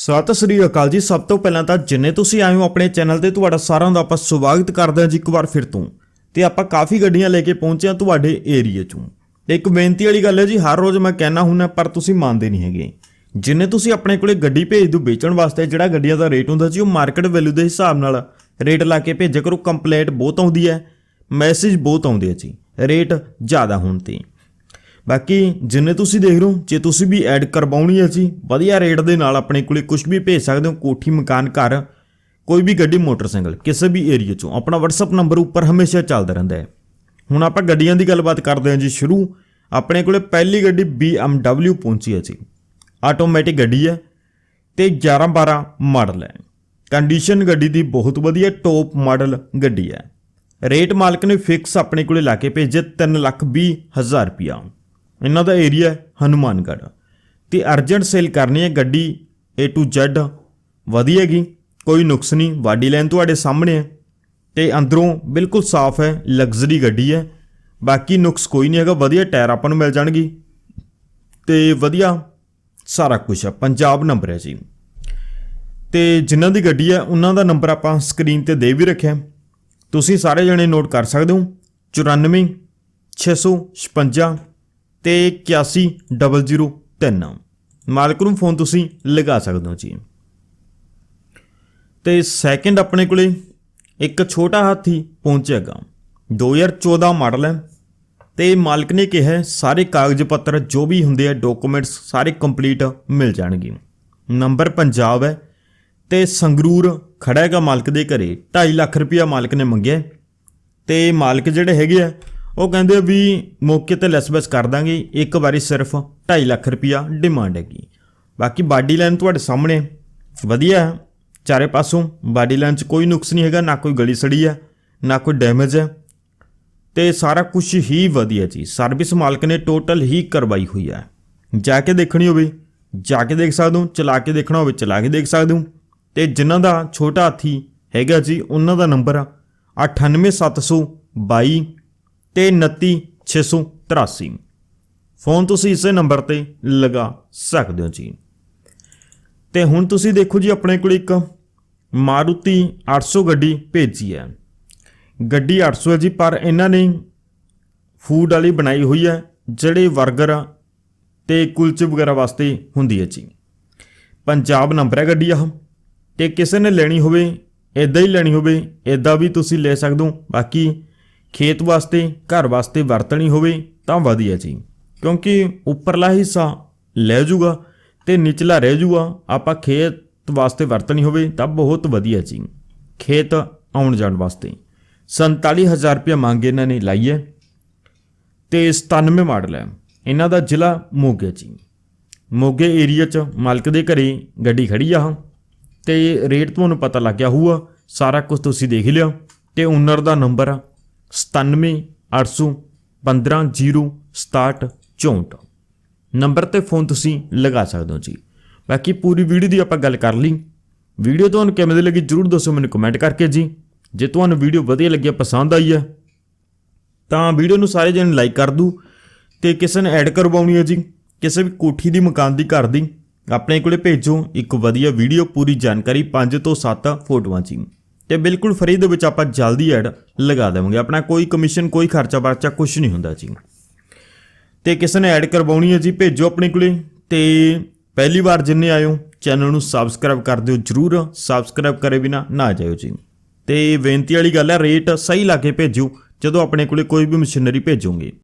ਸਤਿ ਸ੍ਰੀ ਅਕਾਲ ਜੀ। ਸਭ ਤੋਂ ਪਹਿਲਾਂ ਤਾਂ ਜਿੰਨੇ ਤੁਸੀਂ ਆਏ ਹੋ ਆਪਣੇ ਚੈਨਲ ਤੇ, ਤੁਹਾਡਾ ਸਾਰਿਆਂ ਦਾ ਆਪਾਂ ਸਵਾਗਤ ਕਰਦੇ ਹਾਂ ਜੀ ਇੱਕ ਵਾਰ ਫਿਰ ਤੋਂ। ਤੇ ਆਪਾਂ ਕਾਫੀ ਗੱਡੀਆਂ ਲੈ ਕੇ ਪਹੁੰਚੇ ਹਾਂ ਤੁਹਾਡੇ ਏਰੀਆ 'ਚੋਂ। ਇੱਕ ਬੇਨਤੀ ਵਾਲੀ ਗੱਲ ਹੈ ਜੀ, ਹਰ ਰੋਜ਼ ਮੈਂ ਕਹਿਣਾ ਹੁੰਦਾ, ਪਰ ਤੁਸੀਂ ਮੰਨਦੇ ਨਹੀਂ ਹੈਗੇ। ਜਿੰਨੇ ਤੁਸੀਂ ਆਪਣੇ ਕੋਲੇ ਗੱਡੀ ਭੇਜ ਦਿਓ ਵੇਚਣ ਵਾਸਤੇ, ਜਿਹੜਾ ਗੱਡੀਆਂ ਦਾ ਰੇਟ ਹੁੰਦਾ ਜੀ ਉਹ ਮਾਰਕੀਟ ਵੈਲਿਊ ਦੇ ਹਿਸਾਬ ਨਾਲ ਰੇਟ ਲਾ ਕੇ ਭੇਜਿਆ ਕਰੋ। ਕੰਪਲੇਂਟ ਬਹੁਤ ਆਉਂਦੀ ਹੈ ਮੈਸੇਜ ਬਹੁਤ ਆਉਂਦੇ ਆ ਜੀ, ਰੇਟ ਜ਼ਿਆਦਾ ਹੋਣ ਤੇ। ਬਾਕੀ ਜਿੰਨੇ ਤੁਸੀਂ ਦੇਖ ਰਹੇ ਹੋ, ਜੇ ਤੁਸੀਂ ਵੀ ਐਡ ਕਰਵਾਉਣੀ ਹੈ ਜੀ, ਵਧੀਆ ਰੇਟ ਦੇ ਨਾਲ ਆਪਣੇ ਕੋਲੇ ਕੁਝ ਵੀ ਭੇਜ ਸਕਦੇ ਹੋ, ਕੋਠੀ, ਮਕਾਨ, ਘਰ, ਕੋਈ ਵੀ ਗੱਡੀ, ਮੋਟਰਸਾਈਕਲ, ਕਿਸੇ ਵੀ ਏਰੀਆ ਚੋਂ। ਆਪਣਾ WhatsApp ਨੰਬਰ ਉੱਪਰ ਹਮੇਸ਼ਾ ਚੱਲਦਾ ਰਹਿੰਦਾ ਹੈ। ਹੁਣ ਆਪਾਂ ਗੱਡੀਆਂ ਦੀ ਗੱਲਬਾਤ ਕਰਦੇ ਹਾਂ ਜੀ ਸ਼ੁਰੂ। ਆਪਣੇ ਕੋਲੇ ਪਹਿਲੀ ਗੱਡੀ BMW ਪਹੁੰਚੀ ਹੈ ਜੀ। ਆਟੋਮੈਟਿਕ ਗੱਡੀ ਹੈ ਤੇ 11 12 ਮਾਡਲ ਹੈ। ਕੰਡੀਸ਼ਨ ਗੱਡੀ ਦੀ ਬਹੁਤ ਵਧੀਆ ਟੌਪ ਮਾਡਲ ਗੱਡੀ ਹੈ। ਰੇਟ ਮਾਲਕ ਨੇ ਫਿਕਸ ਆਪਣੇ ਕੋਲੇ ਲਾ ਕੇ ਭੇਜੇ 3 ਲੱਖ ਵੀਹ ਹਜ਼ਾਰ ਰੁਪਿਆ ਇਹਨਾਂ ਦਾ ਏਰੀਆ ਹਨੂਮਾਨਗੜ੍ਹ। ਤੇ ਅਰਜੈਂਟ ਸੇਲ ਕਰਨੀ ਹੈ ਗੱਡੀ A to Z ਵਧੀਆ ਹੈਗੀ, ਕੋਈ ਨੁਕਸ ਨਹੀਂ ਬਾਡੀ ਲਾਈਨ ਤੁਹਾਡੇ ਸਾਹਮਣੇ ਹੈ। ਤੇ ਅੰਦਰੋਂ ਬਿਲਕੁਲ ਸਾਫ਼ ਹੈ ਲਗਜ਼ਰੀ ਗੱਡੀ ਹੈ। ਬਾਕੀ ਨੁਕਸ ਕੋਈ ਨਹੀਂ ਹੈਗਾ, ਵਧੀਆ ਟਾਇਰ ਆਪਾਂ ਨੂੰ ਮਿਲ ਜਾਣਗੇ। ਤੇ ਵਧੀਆ ਸਾਰਾ ਕੁਝ ਹੈ, ਪੰਜਾਬ ਨੰਬਰ ਹੈ ਜੀ। ਤੇ ਜਿਨ੍ਹਾਂ ਦੀ ਗੱਡੀ ਹੈ, ਉਹਨਾਂ ਦਾ ਨੰਬਰ ਆਪਾਂ ਸਕਰੀਨ ਤੇ ਦੇ ਵੀ ਰੱਖਿਆ। ਤੁਸੀਂ ਸਾਰੇ ਜਣੇ ਨੋਟ ਕਰ ਸਕਦੇ ਹੋ। 94 656 ਤੇ 81003 ਮਾਲਕ ਨੂੰ ਫੋਨ ਤੁਸੀਂ ਲਗਾ ਸਕਦੇ ਹੋ ਜੀ। ਤੇ ਸੈਕਿੰਡ ਆਪਣੇ ਕੋਲੇ ਇੱਕ ਛੋਟਾ ਹਾਥੀ ਪਹੁੰਚੇਗਾ 2014 ਮਾਡਲ ਹੈ ਤੇ ਮਾਲਕ ਨੇ ਕਿਹਾ ਸਾਰੇ ਕਾਗਜ਼ ਪੱਤਰ ਜੋ ਵੀ ਹੁੰਦੇ ਆ ਡਾਕੂਮੈਂਟਸ ਸਾਰੇ ਕੰਪਲੀਟ ਮਿਲ ਜਾਣਗੇ। ਨੰਬਰ ਪੰਜਾਬ ਹੈ ਤੇ ਸੰਗਰੂਰ ਖੜਾ ਹੈਗਾ ਮਾਲਕ ਦੇ ਘਰੇ। 2.5 ਲੱਖ ਰੁਪਇਆ ਮਾਲਕ ਨੇ ਮੰਗਿਆ ਹੈ। ਤੇ ਮਾਲਕ ਜਿਹੜੇ ਹੈਗੇ ਆ ਉਹ ਕਹਿੰਦੇ ਵੀ ਮੌਕੇ ਤੇ ਲੈਸ-ਬੈਸ ਕਰ ਦਾਂਗੇ, ਇੱਕ ਵਾਰੀ ਸਿਰਫ 2.5 ਲੱਖ ਰੁਪਇਆ ਡਿਮਾਂਡ ਹੈਗੀ। ਬਾਕੀ ਬਾਡੀ ਲਾਈਨ ਤੁਹਾਡੇ ਸਾਹਮਣੇ ਵਧੀਆ ਹੈ। ਚਾਰੇ ਪਾਸੋਂ ਬਾਡੀ ਲਾਈਨ 'ਚ ਕੋਈ ਨੁਕਸ ਨਹੀਂ ਹੈਗਾ, ਨਾ ਕੋਈ ਗਲੀ ਸੜੀ ਹੈ, ਨਾ ਕੋਈ ਡੈਮੇਜ ਹੈ। ਤੇ ਸਾਰਾ ਕੁਝ ਹੀ ਵਧੀਆ ਜੀ। ਸਰਵਿਸ ਮਾਲਕ ਨੇ ਟੋਟਲ ਹੀ ਕਰਵਾਈ ਹੋਈ ਹੈ। ਜਾ ਕੇ ਦੇਖਣੀ ਹੋਵੇ, ਜਾ ਕੇ ਦੇਖ ਸਕਦੇ ਹੋ, ਚਲਾ ਕੇ ਦੇਖਣਾ ਹੋਵੇ, ਚਲਾ ਕੇ ਦੇਖ ਸਕਦੇ ਹੋ। ਤੇ ਜਿਨ੍ਹਾਂ ਦਾ ਛੋਟਾ ਹਾਥੀ ਹੈਗਾ ਜੀ, ਉਹਨਾਂ ਦਾ ਨੰਬਰ ਆ 98722 ਤੇ 29683 ਫੋਨ ਤੁਸੀਂ ਇਸੇ ਨੰਬਰ ਤੇ ਲਗਾ ਸਕਦੇ ਹੋ ਜੀ। ਤੇ ਹੁਣ ਤੁਸੀਂ ਦੇਖੋ ਜੀ, ਆਪਣੇ ਕੋਲ ਇੱਕ ਮਾਰੂਤੀ 800 ਗੱਡੀ ਭੇਜੀ ਹੈ। ਗੱਡੀ 800 ਹੈ ਜੀ, ਪਰ ਇਹਨਾਂ ਨੇ ਫੂਡ ਵਾਲੀ ਬਣਾਈ ਹੋਈ ਹੈ, ਜਿਹੜੇ 버ਗਰ ਤੇ ਕੁਲਚੇ ਵਗੈਰਾ ਵਾਸਤੇ ਹੁੰਦੀ ਹੈ ਜੀ। ਪੰਜਾਬ ਨੰਬਰ ਹੈ ਗੱਡੀ ਆਹ। ਤੇ ਕਿਸੇ ਨੇ ਲੈਣੀ ਹੋਵੇ ਇਦਾਂ ਹੀ ਲੈਣੀ ਹੋਵੇ ਇਦਾਂ ਵੀ ਤੁਸੀਂ ਲੈ ਸਕਦੇ ਹੋ। ਬਾਕੀ ਖੇਤ ਵਾਸਤੇ, ਘਰ ਵਾਸਤੇ ਵਰਤਣੀ ਹੋਵੇ ਤਾਂ ਵਧੀਆ ਜੀ। ਕਿਉਂਕਿ ਉੱਪਰਲਾ ਹਿੱਸਾ ਲੈ ਜਾਊਗਾ ਤੇ ਨਿਚਲਾ ਰਹਿ ਜਾਊਗਾ ਆਪਾਂ ਖੇਤ ਵਾਸਤੇ ਵਰਤਣੀ ਹੋਵੇ ਤਾਂ ਬਹੁਤ ਵਧੀਆ ਜੀ। ਖੇਤ ਆਉਣ ਜਾਣ ਵਾਸਤੇ 47000 ਰੁਪਏ ਮੰਗ ਇਹਨਾਂ ਨੇ ਲਾਈ ਹੈ ਤੇ 97 ਮਾਡਲ ਹੈ। ਇਹਨਾਂ ਦਾ ਜ਼ਿਲ੍ਹਾ ਮੋਗੇ ਜੀ। ਮੋਗੇ ਏਰੀਆ 'ਚ ਮਾਲਕ ਦੇ ਘਰੇ ਗੱਡੀ ਖੜੀ ਆ ਤੇ ਰੇਟ ਤੁਹਾਨੂੰ ਪਤਾ ਲੱਗ ਗਿਆ ਹੋਊਗਾ, ਸਾਰਾ ਕੁਝ ਤੁਸੀਂ ਦੇਖ ਹੀ ਲਿਆ ਤੇ ਓਨਰ ਦਾ ਨੰਬਰ ਆ 9780150764 ਨੰਬਰ ਤੇ ਫੋਨ ਤੁਸੀਂ ਲਗਾ ਸਕਦੇ ਹੋ ਜੀ। ਬਾਕੀ ਪੂਰੀ ਵੀਡੀਓ ਦੀ ਆਪਾਂ ਗੱਲ ਕਰ ਲਈ। ਵੀਡੀਓ ਤੁਹਾਨੂੰ ਕਿਵੇਂ ਦੀ ਲੱਗੀ ਜਰੂਰ ਦੱਸੋ ਮੈਨੂੰ ਕਮੈਂਟ ਕਰਕੇ ਜੀ। ਜੇ ਤੁਹਾਨੂੰ ਵੀਡੀਓ ਵਧੀਆ ਲੱਗੀ ਪਸੰਦ ਆਈ ਹੈ ਤਾਂ ਵੀਡੀਓ ਨੂੰ ਸਾਰੇ ਜਣੇ ਲਾਈਕ ਕਰ ਦੂ ਤੇ ਕਿਸੇ ਨੇ ਐਡ ਕਰਵਾਉਣੀ ਹੈ ਜੀ। ਕਿਸੇ ਵੀ ਕੋਠੀ ਦੀ, ਮਕਾਨ ਦੀ, ਘਰ ਦੀ, ਆਪਣੇ ਕੋਲੇ ਭੇਜੋ ਇੱਕ ਵਧੀਆ ਵੀਡੀਓ, ਪੂਰੀ ਜਾਣਕਾਰੀ 5 ਤੋਂ 7 ਫੋਟੋਆਂ ਜੀ। ਤੇ ਬਿਲਕੁਲ ਫਰੀ ਦੇ ਵਿੱਚ ਆਪਾਂ ਜਲਦੀ ਐਡ ਲਗਾ ਦੇਵਾਂਗੇ। ਆਪਣਾ ਕੋਈ ਕਮਿਸ਼ਨ ਕੋਈ ਖਰਚਾ ਵਰਚਾ ਕੁਝ ਨਹੀਂ ਹੁੰਦਾ ਜੀ। ਤੇ ਕਿਸੇ ਨੇ ਐਡ ਕਰਵਾਉਣੀ ਹੈ ਜੀ, ਭੇਜੋ ਆਪਣੇ ਕੋਲੇ। ਤੇ ਪਹਿਲੀ ਵਾਰ ਜਿੰਨੇ ਆਇਓ ਚੈਨਲ ਨੂੰ ਸਬਸਕ੍ਰਾਈਬ ਕਰ ਦਿਓ ਜਰੂਰ। ਸਬਸਕ੍ਰਾਈਬ ਕਰੇ ਬਿਨਾ ਨਾ ਜਾਇਓ ਜੀ। ਤੇ ਬੇਨਤੀ ਵਾਲੀ ਗੱਲ ਹੈ ਰੇਟ ਸਹੀ ਲਾ ਕੇ ਭੇਜੋ ਜਦੋਂ ਆਪਣੇ ਕੋਲੇ ਕੋਈ ਵੀ ਮਸ਼ੀਨਰੀ ਭੇਜੋਗੇ।